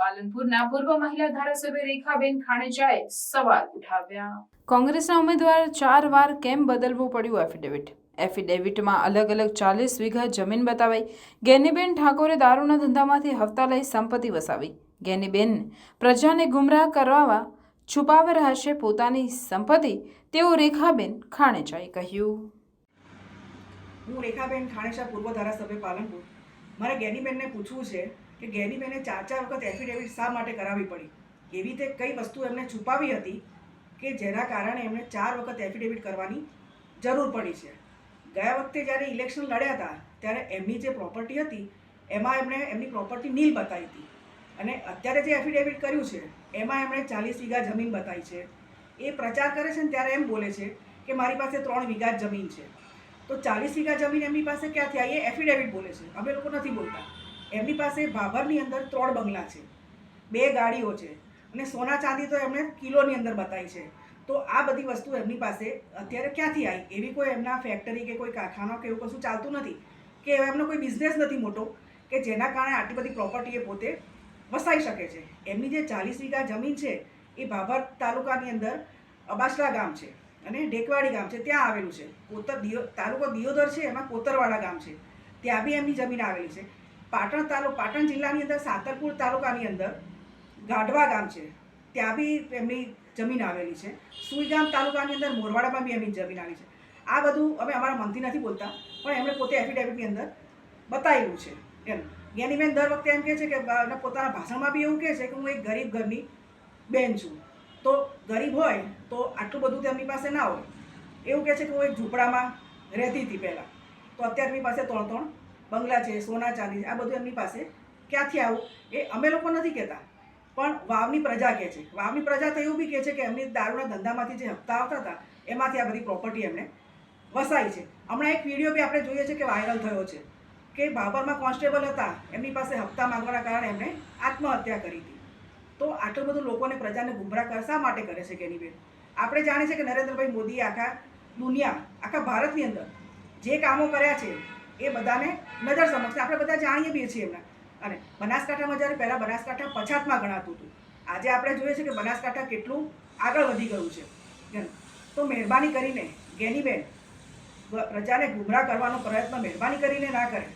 પાલનપુરના પૂર્વ મહિલા ધારાસભ્ય રેખાબેન ખાણેજાએ સવાલ ઉઠાવ્યા. કોંગ્રેસના ઉમેદવાર ચાર વાર કેમ બદલવું પડ્યું એફિડેવિટ એફિડેવિટમાં અલગ અલગ ચાલીસ વીઘા જમીન બતાવાઈ. ગેનીબેન ઠાકોરે દારૂના ધંધામાંથી હપ્તા લઈ સંપત્તિ વસાવી. ગેનીબેન પ્રજાને ગુમરાહ કરવા છુપાવી રહ્યા છે પોતાની સંપત્તિ તેવું રેખાબેન ખાણેચાએ કહ્યું. હું રેખાબેન ખાણેચા પૂર્વ ધારાસભ્ય પાલનપુર. મારે ગેનીબેનને પૂછવું છે કે ગેનીબેને ચાર ચાર વખત એફિડેવિટ શા માટે કરાવવી પડી? એવી રીતે કઈ વસ્તુ એમને છુપાવી હતી કે જેના કારણે એમણે ચાર વખત એફિડેવિટ કરવાની જરૂર પડી છે? ગયા વખતે જ્યારે ઇલેક્શન લડ્યા હતા, ત્યારે એમની જે પ્રોપર્ટી હતી, એમાં એમણે એમની પ્રોપર્ટી નીલ બતાવી હતી. અને અત્યારે જે એફિડેવિટ કર્યું છે, એમાં એમણે ચાલીસ વીઘા જમીન બતાવી છે. એ પ્રચાર કરે છે ને ત્યારે એમ બોલે છે કે મારી પાસે ત્રણ વીઘા જમીન છે. તો ચાલીસ વીઘા જમીન એમની પાસે ક્યાંથી આવી એ એફિડેવિટ બોલે છે. અમે લોકો નથી બોલતા. એમની પાસે ભાભરની અંદર ત્રણ બંગલા છે. બે ગાડીઓ છે. અને સોના ચાંદી તો એમણે કિલોની અંદર બતાવી છે. તો આ બધી વસ્તુ એમની પાસે અત્યારે ક્યાંથી આવી? એવી કોઈ એમના ફેક્ટરી કે કોઈ કારખાના કે એવું કશું ચાલતું નથી? કે એમનો કોઈ બિઝનેસ નથી મોટો? કે જેના કારણે આટલી બધી પ્રોપર્ટી એ પોતે વસાઈ શકે છે? એમની જે ચાલીસ વીઘા જમીન છે, એ ભાભર તાલુકાની અંદર અબાસડા ગામ છે અને ઢેકવાડી ગામ છે. ત્યાં આવેલું છે. કોતર દિયો, તાલુકો દિયોદર છે, એમાં કોતરવાડા ગામ છે. ત્યાં બી એમની જમીન આવેલી છે. પાટણ તાલુ, પાટણ જિલ્લાની અંદર, સાતરપુર તાલુકાની અંદર ગાઢવા ગામ છે. ત્યાં બી એમની જમીન આવેલી છે. સુઈગામ તાલુકાની અંદર, મોરવાડામાં બી એમની જમીન આવી છે. આ બધું અમે અમારા મનથી નથી બોલતા, પણ એમણે પોતે એફિડેવિટની અંદર બતાવ્યું છે એમ. જ્ઞાનીબેન દર વખતે એમ કહે છે કે પોતાના ભાષણમાં બી એવું કહે છે કે, હું એક ગરીબ ઘરની બેન છું. તો ગરીબ હોય, તો આટલું બધું તેમની પાસે ના હોય. એવું કહે છે કે, હું એક ઝૂંપડામાં રહેતી હતી પહેલાં. તો અત્યારે એમની પાસે ત્રણ ત્રણ બંગલા છે, સોના ચાંદી છે, આ બધું એમની પાસે ક્યાંથી આવું? એ અમે લોકો નથી કહેતા. પણ વાવની પ્રજા કહે છે. વાવની પ્રજા તો એવું બી કહે છે કે એમની દારૂના ધંધામાંથી જે હપ્તા આવતા હતા, એમાંથી આ બધી પ્રોપર્ટી એમને વસાઈ છે. હમણાં એક વીડિયો બી આપણે જોઈએ છે કે વાયરલ થયો છે કે બાબરમાં કોન્સ્ટેબલ હતા. એમની પાસે હપ્તા માંગવાના કારણે એમણે આત્મહત્યા કરી હતી. તો આટલું બધું લોકોને પ્રજાને ગુમરાહ કર, શા માટે કરે છે કેનીબેન આપણે જાણીએ છીએ કે નરેન્દ્રભાઈ મોદીએ આખા દુનિયા, આખા ભારતની અંદર જે કામો કર્યા છે એ બધાને નજર સમક્ષ. આપણે બધા જાણીએ બી છીએ એમના. અને બનાસકાંઠામાં જ્યારે પહેલાં બનાસકાંઠા પછાતમાં ગણાતું હતું, આજે આપણે જોઈએ છે કે બનાસકાંઠા કેટલું આગળ વધી ગયું છે. તો મહેરબાની કરીને ગેનીબેન પ્રજાને ગુમરાહ કરવાનો પ્રયત્ન મહેરબાની કરીને ના કરે.